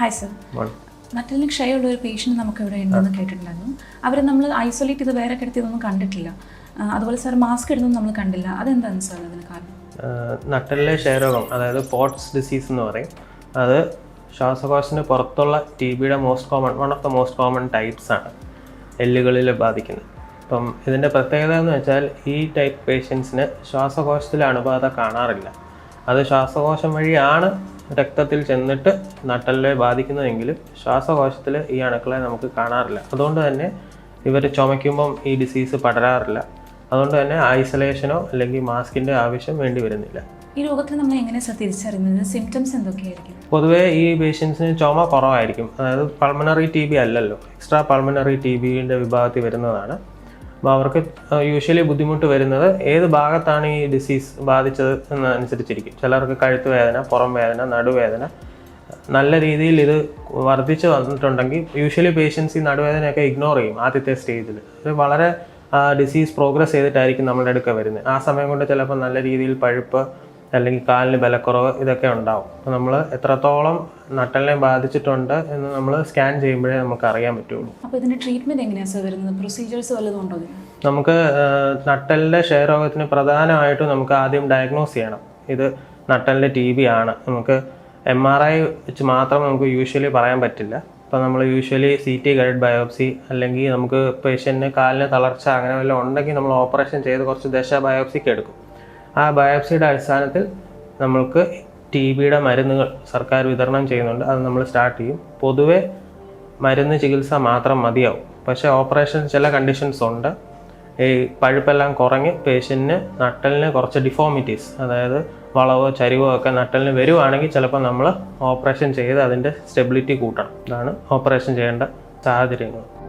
Hi sir. നട്ടലിന് ക്ഷയമുള്ള ഒരു patient നമുക്ക് ഇവിടെ ഉണ്ടെന്ന് കേട്ടിട്ടുണ്ടായിരുന്നു. അവരെ നമ്മൾ ഐസൊലേറ്റ് ചെയ്ത് വേറെ കിടത്തിയതൊന്നും കണ്ടിട്ടില്ല. അതുപോലെ സാർ മാസ്ക് ഇടുന്നതും നമ്മൾ കണ്ടില്ല. അതെന്താണ് സാർ അതിന് കാരണം? നട്ടലിലെ ക്ഷയരോഗം അതായത് പോട്ട്സ് ഡിസീസ് എന്ന് പറയും. അത് ശ്വാസകോശത്തിന് പുറത്തുള്ള ടി ബിയുടെ most common one of the most common types ആണ് എല്ലുകളിൽ ബാധിക്കുന്നത്. അപ്പം ഇതിന്റെ പ്രത്യേകത എന്ന് വെച്ചാൽ ഈ ടൈപ്പ് പേഷ്യൻസിന് ശ്വാസകോശത്തിലെ അണുബാധ കാണാറില്ല. അത് ശ്വാസകോശം വഴിയാണ് രക്തത്തിൽ ചെന്നിട്ട് നട്ടലിനെ ബാധിക്കുന്നതെങ്കിലും ശ്വാസകോശത്തിൽ ഈ അണുക്കളെ നമുക്ക് കാണാറില്ല. അതുകൊണ്ട് തന്നെ ഇവർ ചുമയ്ക്കുമ്പം ഈ ഡിസീസ് പടരാറില്ല. അതുകൊണ്ട് തന്നെ ഐസൊലേഷനോ അല്ലെങ്കിൽ മാസ്കിന്റെ ആവശ്യം വേണ്ടി വരുന്നില്ല. ഈ രോഗത്തിൽ നമ്മൾ എങ്ങനെ തിരിച്ചറിയുന്നത്? സിംറ്റംസ് എന്തൊക്കെയായിരിക്കും? പൊതുവേ ഈ പേഷ്യൻസിന് ചുമ കുറവായിരിക്കും. അതായത് പൾമണറി ടി ബി അല്ലല്ലോ. എക്സ്ട്രാ പൾമണറി ടി ബിന്റെ വിഭാഗത്തിൽ വരുന്നതാണ്. അപ്പോൾ അവർക്ക് യൂഷ്വലി ബുദ്ധിമുട്ട് വരുന്നത് ഏത് ഭാഗത്താണ് ഈ ഡിസീസ് ബാധിച്ചത് എന്നനുസരിച്ചിരിക്കും. ചിലർക്ക് കഴുത്ത് വേദന പുറം വേദന നടുവേദന നല്ല രീതിയിൽ ഇത് വർദ്ധിച്ചു വന്നിട്ടുണ്ടെങ്കിൽ യൂഷ്വലി പേഷ്യൻസ് ഈ നടുവേദനയൊക്കെ ഇഗ്നോർ ചെയ്യും ആദ്യത്തെ സ്റ്റേജിൽ ഇത് വളരെ ഡിസീസ് പ്രോഗ്രസ് ചെയ്തിട്ടായിരിക്കും നമ്മളുടെ അടുക്ക വരുന്നത്. ആ സമയം കൊണ്ട് ചിലപ്പോൾ നല്ല രീതിയിൽ പഴുപ്പ് അല്ലെങ്കിൽ കാലിന് ബലക്കുറവ് ഇതൊക്കെ ഉണ്ടാവും. അപ്പോൾ നമ്മൾ എത്രത്തോളം നട്ടലിനെ ബാധിച്ചിട്ടുണ്ട് എന്ന് നമ്മൾ സ്കാൻ ചെയ്യുമ്പോഴേ നമുക്ക് അറിയാൻ പറ്റുള്ളൂ. അപ്പോൾ ഇതിന്റെ ട്രീറ്റ്മെന്റ് എങ്ങനെയാണ് സാർ വരുന്നത്? പ്രൊസീജിയേഴ്സ് വല്ലതും ഉണ്ടോ നമുക്ക് നട്ടലിന്റെ ക്ഷയരോഗത്തിന് പ്രധാനമായിട്ടും നമുക്ക് ആദ്യം ഡയഗ്നോസ് ചെയ്യണം. ഇത് നട്ടലിന്റെ ടി ബി ആണ്. നമുക്ക് എം ആർ ഐ വെച്ച് മാത്രം നമുക്ക് യൂഷ്വലി പറയാൻ പറ്റില്ല. അപ്പോൾ നമ്മൾ usually C T guide biopsy അല്ലെങ്കിൽ നമുക്ക് പേഷ്യന്റിന് കാലിന് തളർച്ച അങ്ങനെ വല്ലതും ഉണ്ടെങ്കിൽ നമ്മൾ ഓപ്പറേഷൻ ചെയ്ത് കുറച്ച് ദശ ബയോപ്സിക്ക് എടുക്കും. ആ ബയോപ്സിയുടെ അടിസ്ഥാനത്തിൽ നമ്മൾക്ക് ടി ബിയുടെ മരുന്നുകൾ സർക്കാർ വിതരണം ചെയ്യുന്നുണ്ട്. അത് നമ്മൾ സ്റ്റാർട്ട് ചെയ്യും. പൊതുവെ മരുന്ന് ചികിത്സ മാത്രം മതിയാവും. പക്ഷേ ഓപ്പറേഷൻ ചില കണ്ടീഷൻസ് ഉണ്ട്. ഈ പഴുപ്പെല്ലാം കുറഞ്ഞ് പേഷ്യന്റിന് നട്ടലിന് കുറച്ച് ഡിഫോമിറ്റീസ് അതായത് വളവോ ചരിവോ ഒക്കെ നട്ടലിന് വരുവാണെങ്കിൽ ചിലപ്പോൾ നമ്മൾ ഓപ്പറേഷൻ ചെയ്ത് അതിന്റെ സ്റ്റെബിലിറ്റി കൂട്ടണം. അതാണ് ഓപ്പറേഷൻ ചെയ്യേണ്ട സാഹചര്യങ്ങൾ.